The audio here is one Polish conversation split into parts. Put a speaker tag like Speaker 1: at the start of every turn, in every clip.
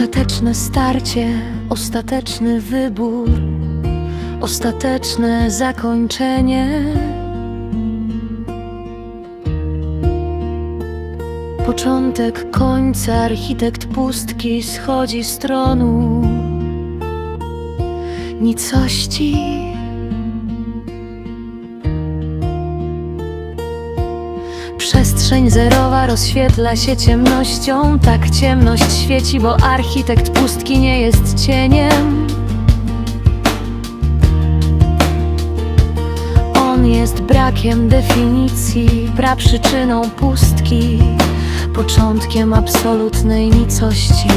Speaker 1: Ostateczne starcie, ostateczny wybór, ostateczne zakończenie. Początek końca, architekt pustki schodzi z tronu nicości. Przestrzeń zerowa rozświetla się ciemnością, tak ciemność świeci, bo architekt pustki nie jest cieniem. On jest brakiem definicji, praprzyczyną pustki, początkiem absolutnej nicości.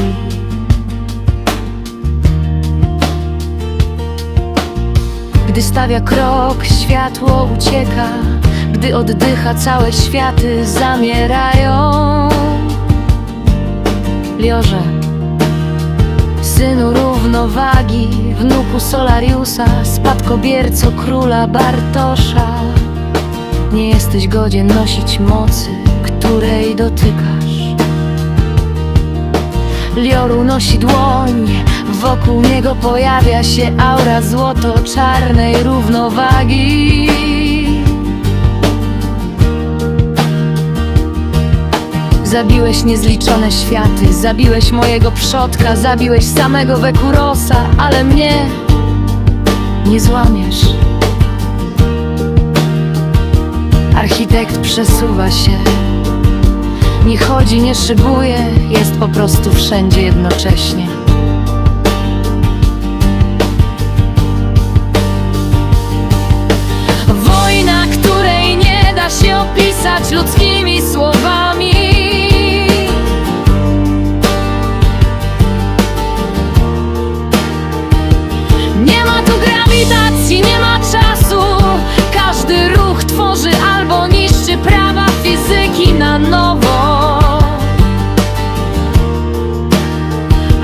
Speaker 1: Gdy stawia krok, światło ucieka. Gdy oddycha, całe światy zamierają. Liorze, synu równowagi, wnuku Solariusa, spadkobierco króla Bartosza. Nie jesteś godzien nosić mocy, której dotykasz. Lioru nosi dłoń, wokół niego pojawia się aura złoto-czarnej równowagi. Zabiłeś niezliczone światy, zabiłeś mojego przodka, zabiłeś samego Wekurosa, ale mnie nie złamiesz. Architekt przesuwa się. Nie chodzi, nie szybuje, jest po prostu wszędzie jednocześnie. Wojna, której nie da się opisać ludzkimi słowami. Nowo.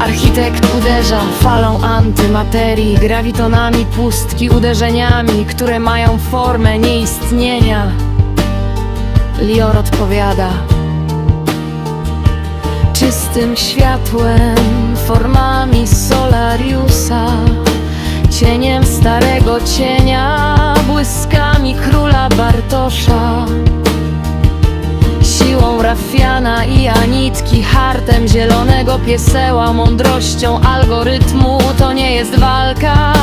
Speaker 1: Architekt uderza falą antymaterii, grawitonami pustki, uderzeniami, które mają formę nieistnienia. Lior odpowiada czystym światłem, formami Solariusa, cieniem starego cienia, błyskami króla Bartosza. Siłą Rafiana i Anitki, hartem zielonego pieseła, mądrością algorytmu to nie jest walka,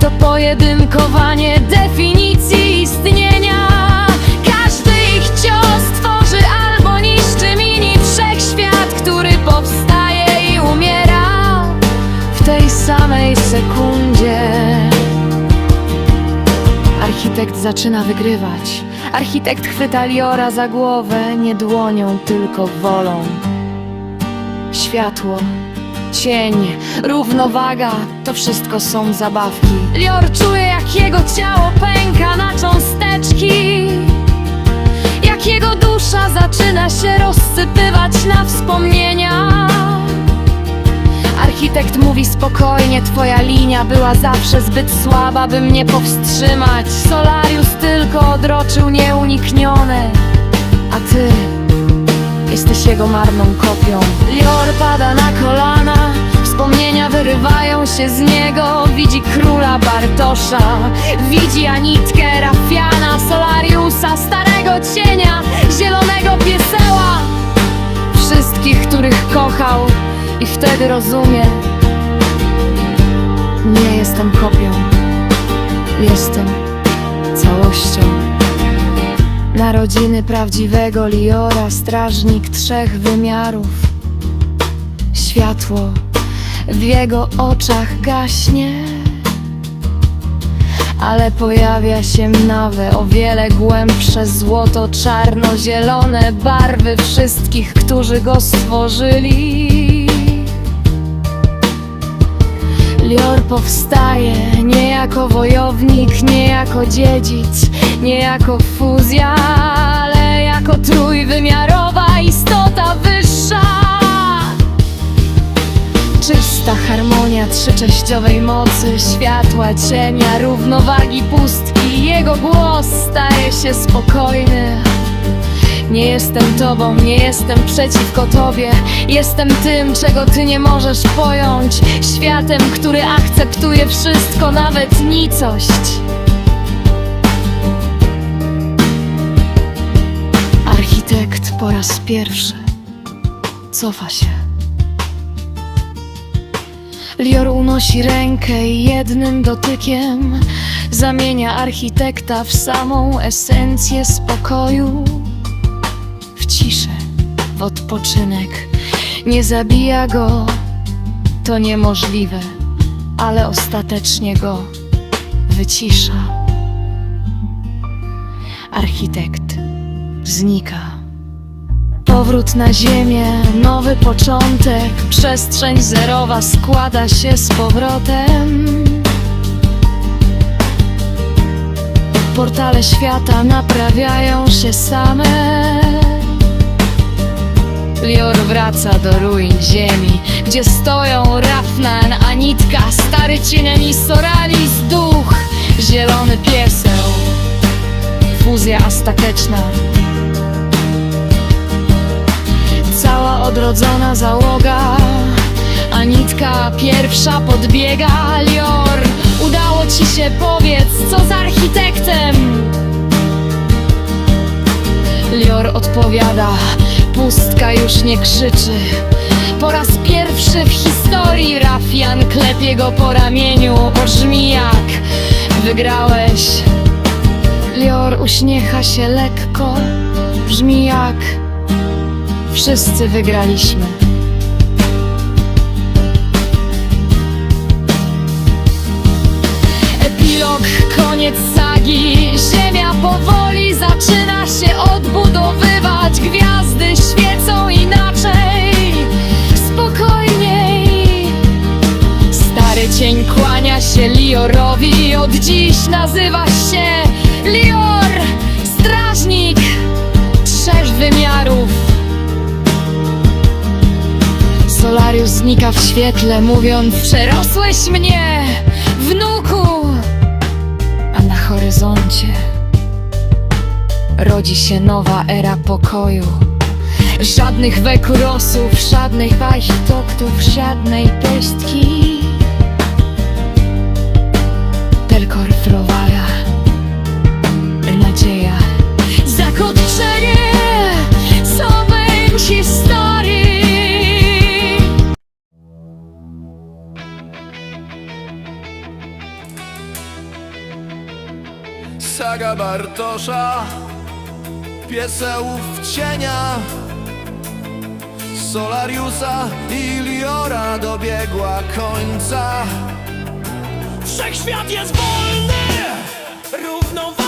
Speaker 1: to pojedynkowanie definicji istnienia. Każdy ich cios tworzy albo niszczy mini wszechświat, który powstaje i umiera w tej samej sekundzie. Architekt zaczyna wygrywać. Architekt chwyta Liora za głowę, nie dłonią, tylko wolą. Światło, cień, równowaga to wszystko są zabawki. Lior czuje, jak jego ciało pęka na cząsteczki. Jak jego dusza zaczyna się rozsypywać na wspomnienia. Architekt mówi spokojnie, twoja linia była zawsze zbyt słaba, by mnie powstrzymać. Solarius tylko odroczył nieuniknione, a ty jesteś jego marną kopią. Lior pada na kolana, wspomnienia wyrywają się z niego. Widzi króla Bartosza, widzi Anitkę, Rafiana, Solariusa, starego cienia, zielonego pieseła. Wszystkich, których kochał i wtedy rozumie Nie jestem kopią Jestem całością Narodziny prawdziwego Liora Strażnik trzech wymiarów Światło w jego oczach gaśnie ale pojawia się nawe, o wiele głębsze złoto, czarno-zielone barwy wszystkich, którzy go stworzyli. Powstaje nie jako wojownik, nie jako dziedzic, nie jako fuzja, ale jako trójwymiarowa istota wyższa. Czysta harmonia trzyczęściowej mocy, światła, cienia, równowagi pustki. Jego głos staje się spokojny, Nie jestem tobą, nie jestem przeciwko tobie. Jestem tym, czego ty nie możesz pojąć. Światem, który akceptuje wszystko, nawet nicość. Architekt po raz pierwszy cofa się. Lior unosi rękę i jednym dotykiem zamienia architekta w samą esencję spokoju, ciszę, w odpoczynek. Nie zabija go, to niemożliwe, ale ostatecznie go wycisza. Architekt znika. Powrót na ziemię, nowy początek, przestrzeń zerowa składa się z powrotem. Portale świata naprawiają się same. Lior wraca do ruin ziemi, gdzie stoją Rafnan, Anitka, stary cieniem i Soralis, duch, zielony pieseł, fuzja astateczna. Cała odrodzona załoga Anitka pierwsza podbiega Lior, udało ci się, powiedz, co z architektem? Lior odpowiada, pustka już nie krzyczy Po raz pierwszy w historii Rafian klepie go po ramieniu Brzmi jak wygrałeś Lior uśmiecha się lekko Brzmi jak Wszyscy wygraliśmy. Epilog, koniec sagi. Ziemia powoli zaczyna się odbudowywać. Dziś nazywa się Lior, strażnik trzech wymiarów. Solarius znika w świetle, mówiąc Przerosłeś mnie, wnuku! A na horyzoncie rodzi się nowa era pokoju. Żadnych wekurosów, żadnych pachitoktów, żadnej pestki. Tylko frowara, nadzieja, zakończenie samej historii.
Speaker 2: Saga Bartosza Piesełów cienia Solariusa i Liora dobiegła końca
Speaker 3: Wszechświat jest wolny, równowaga